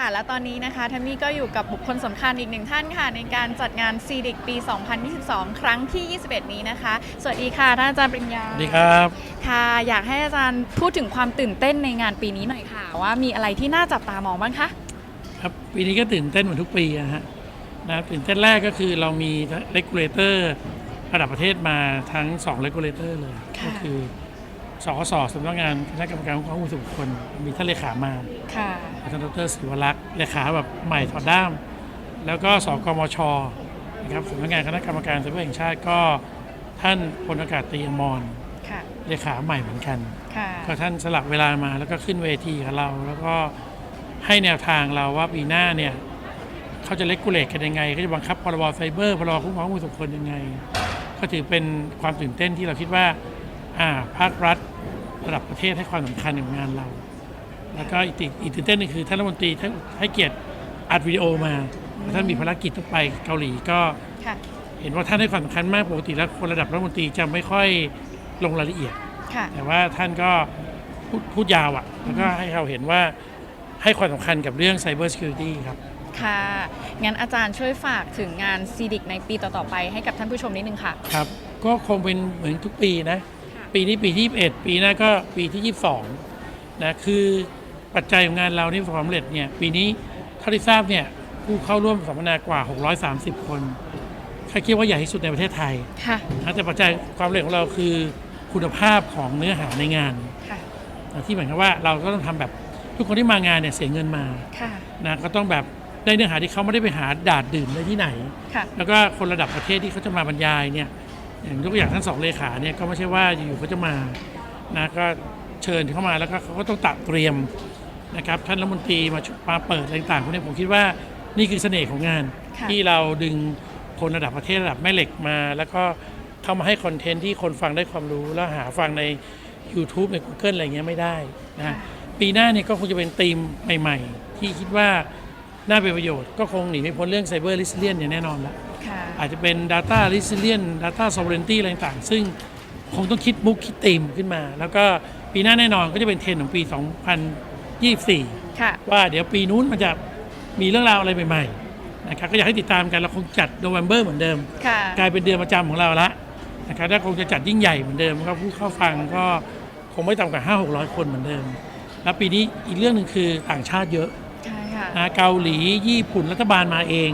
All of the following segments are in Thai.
ค่ะ และตอนนี้นะคะทัมมี่ก็อยู่กับบุคคลสำคัญอีกหนึ่งท่านค่ะ ในการจัดงาน c ีดิกปี 2022 ครั้งที่ 21 นี้นะคะ สวัสดีค่ะท่านอาจารย์ปริญญาสวัสดีครับค่ะอยากให้อาจารย์พูดถึงความตื่นเต้นในงานปีนี้หน่อยค่ะ ว่ามีอะไรที่น่าจับตามองบ้างคะครับปีนี้ก็ตื่นเต้นเหมือนทุกปีนะฮะนะตื่นเต้นแรกก็คือเรามี regulator ระดับประเทศมาทั้ง2 regulator เลยค่ะก็คือ สกสสำนักงานคณะกรรมการคุ้มครองผู้ส่วนบุคคลมีท่านเลขามาค่ะ ท่านดรศิวรักษ์เลขาแบบใหม่ถอดด้าม แล้วก็สกมชนะครับสำนักงานคณะกรรมการสำนักแห่งชาติก็ท่านพลอากาศตรีอมรค่ะเลขาใหม่เหมือนกันค่ะก็ท่านสลับเวลามาแล้วก็ขึ้นเวทีกับเรา แล้วก็ให้แนวทางเราว่าปีหน้าเนี่ยเขาจะเลกูเลตกันยังไงเขาจะบังคับพรบไซเบอร์พรบคุ้มครองผู้ส่วนบุคคลยังไง ก็ถือเป็นความตื่นเต้นที่เราคิดว่าอ่าภาครัฐ ระดับประเทศให้ความสำคัญกับงานเรา แล้วก็อีกติอีกตื่นเต้นหนึงคือท่านรัฐมนตรีท่านให้เกียรติอัดวิดีโอมาท่านมีภารกิจต้องไปเกาหลีก็ค่ะเห็นว่าท่านให้ความสำคัญมากปกติแล้วคนระดับรัฐมนตรีจะไม่ค่อยลงรายละเอียดค่ะแต่ว่าท่านก็พูดพูดยาวอะ่ะแล้วก็ให้เราเห็นว่าให้ความสำคัญกับเรื่อง Cyber Security ครับ ค่ะ งั้นอาจารย์ช่วยฝากถึงงาน c ีดิกในปีต่อ ๆ ไปให้กับท่านผู้ชมนิดนึงค่ะ ครับ ก็คงเป็นเหมือนทุกปีนะค่ะ ปีนี้ปีที่21ปีหน้าก็ปีที่ 22นะคือปัจจัยของงานเรานี่ความสำเร็จเนี่ยปีนี้เท่าที่ทราบเนี่ยผู้เข้าร่วมสัมมนากว่า 630 คนค่าคิดว่าใหญ่ที่สุดในประเทศไทยค่ะนะแต่ปัจจัยความสำเร็จของเราคือคุณภาพของเนื้อหาในงานค่ะนะที่หมายความว่าเราก็ต้องทำแบบทุกคนที่มางานเนี่ยเสียเงินมาค่ะนะก็ต้องแบบได้เนื้อหาที่เขาไม่ได้ไปหาดาดดื่มได้ที่ไหนค่ะแล้วก็คนระดับประเทศที่เขาจะมาบรรยายเนี่ย อย่างยกตัวอย่างท่านสองเลขาเนี่ยก็ไม่ใช่ว่าอยู่ๆเขาจะมานะก็เชิญเข้ามาแล้วก็เขาก็ต้องตัดเตรียมนะครับท่านรัฐมนตรีมาชุมาเปิดอะไรต่างๆพวกนี้ผมคิดว่านี่คือเสน่ห์ของงาน ค่ะ ที่เราดึงคนระดับประเทศระดับแม่เหล็กมา แล้วก็เข้ามาให้คอนเทนต์ที่คนฟังได้ความรู้ แล้วหาฟังใน YouTube ใน Google อะไรเงี้ยไม่ได้นะค่ะปีหน้าเนี่ยก็คงจะเป็นธีมใหม่ ๆ ที่คิดว่าน่าเป็นประโยชน์ก็คงหนีไม่พ้นเรื่อง Cyber Resilience เนี่ยแน่นอนละ ค่ะอาจจะเป็น Data Resilience Data Sovereignty อะไรต่างๆ ซึ่งคงต้องคิดมุกคิดธีมขึ้นมา แล้วก็ปีหน้าแน่นอนก็จะเป็นเทรนด์ของปี2024ค่ะว่าเดี๋ยวปีนู้นมันจะมีเรื่องราวอะไรใหม่ๆนะครับก็อยากให้ติดตามกันเราคงจัดโนเวม ber เหมือนเดิม ค่ะ กลายเป็นเดือนประจำของเราละนะครับถ้าคงจะจัดยิ่งใหญ่เหมือนเดิมก็ผู้เข้าฟังก็คงไม่ต่ำกว่า5 6 0 0 คนเหมือนเดิม แล้วปีนี้อีกเรื่องหนึ่งคือต่างชาติเยอะ ใช่ค่ะ นะเกาหลีญี่ปุ่นรัฐบาลมาเอง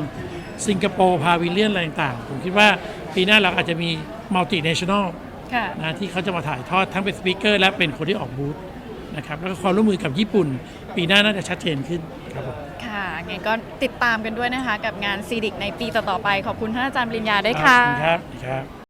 สิงคโปร์พาวิเลียนอะไรต่างๆ ผมคิดว่าปีหน้าเราอาจจะมีมัลติเนชั่นแนลค่ะนะที่เขาจะมาถ่ายทอดทั้งเป็นสปีกเกอร์และเป็นคนที่ออกบูธนะครับแล้วก็ความร่วมมือกับญี่ปุ่น ปีหน้าน่าจะชัดเจนขึ้นครับผม ค่ะงั้นก็ติดตามกันด้วยนะคะ กับงาน c ีดิกในปีต่อๆไป ขอบคุณท่านอาจารย์ปริญญาด้วยค่ะ ขอบณครับครับ